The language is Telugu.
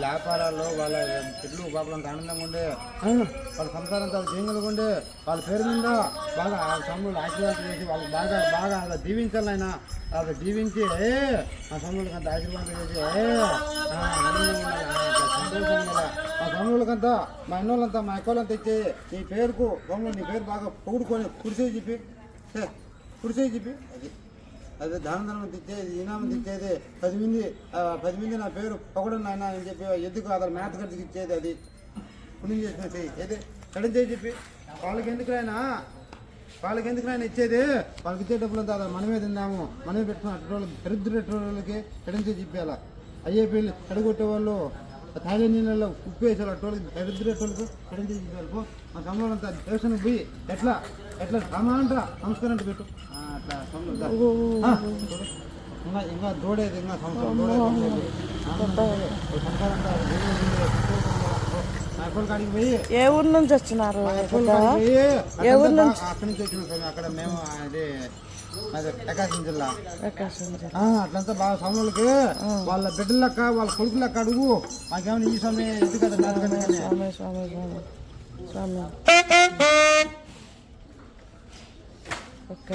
వాళ్ళ వ్యాపారాల్లో వాళ్ళ చెట్లు పాపలంత ఆనందంగా ఉండే వాళ్ళ సంసారం అంతా జీవంగా ఉండే వాళ్ళ పేరు మీద బాగా ఆ సమయంలో ఆశీర్వాదం చేసి వాళ్ళు బాగా బాగా అలా దీవించాలి ఆయన అలా దీవించి ఏ ఆ సమయంలోకి అంత ఆశీర్వాదం చేసి ఏ ఆ, ఉండాలి. మా అన్నోళ్ళంతా మా అక్కలంతా ఇచ్చి నీ పేరుకు సమయంలో నీ పేరు బాగా పొగుడుకొని కుడిసేసి చెప్పి కుడిసేసి చెప్పి. అది అదే దాన ధనం తెచ్చేది ఈనామం తెచ్చేది పది మంది పది మంది నా పేరు పొగడు నాయన అని చెప్పి ఎందుకు అతను మేత గడికి ఇచ్చేది అది? పుణ్యం చేసిన చెయ్యి. ఏది? ఎడం చేయి చెప్పి. వాళ్ళకి ఎందుకు ఆయన వాళ్ళకి ఎందుకు ఆయన ఇచ్చేది? వాళ్ళకి ఇచ్చే డబ్బులు అంతా మనమే తిందాము మనమే పెట్టుకున్నాం. అటు వాళ్ళకి దరిద్ర వాళ్ళకి ఎడం చేయి చెప్పాల అయ్యే పిల్లలు వాళ్ళు తాగే నీళ్ళలో ఉప్పు వేసారు అటు దరిద్ర వాళ్ళకి ఎడం చేయి చెప్పాలి మా సమయంలో అంతా దేవస్థానం పోయి ఎట్లా? ఎట్లా? రమాంట నమస్కారం అంటే పెట్టు. ఇంకా ఇంకా దూడేది ఇంకా సంవత్సరం ఏ ఊరు నుంచి వచ్చినారు ఏ ఊరు బా- అక్కడి నుంచి వచ్చిన స్వామి. అక్కడ మేము అది ప్రకాశం జిల్లా. అట్లంతా బాగా స్వాములకి వాళ్ళ బిడ్డల లెక్క వాళ్ళ కొడుకు లెక్క అడుగు. మాకేమైనా ఈ సమయం ఇది కదా స్వామి స్వామి స్వామి ఓకే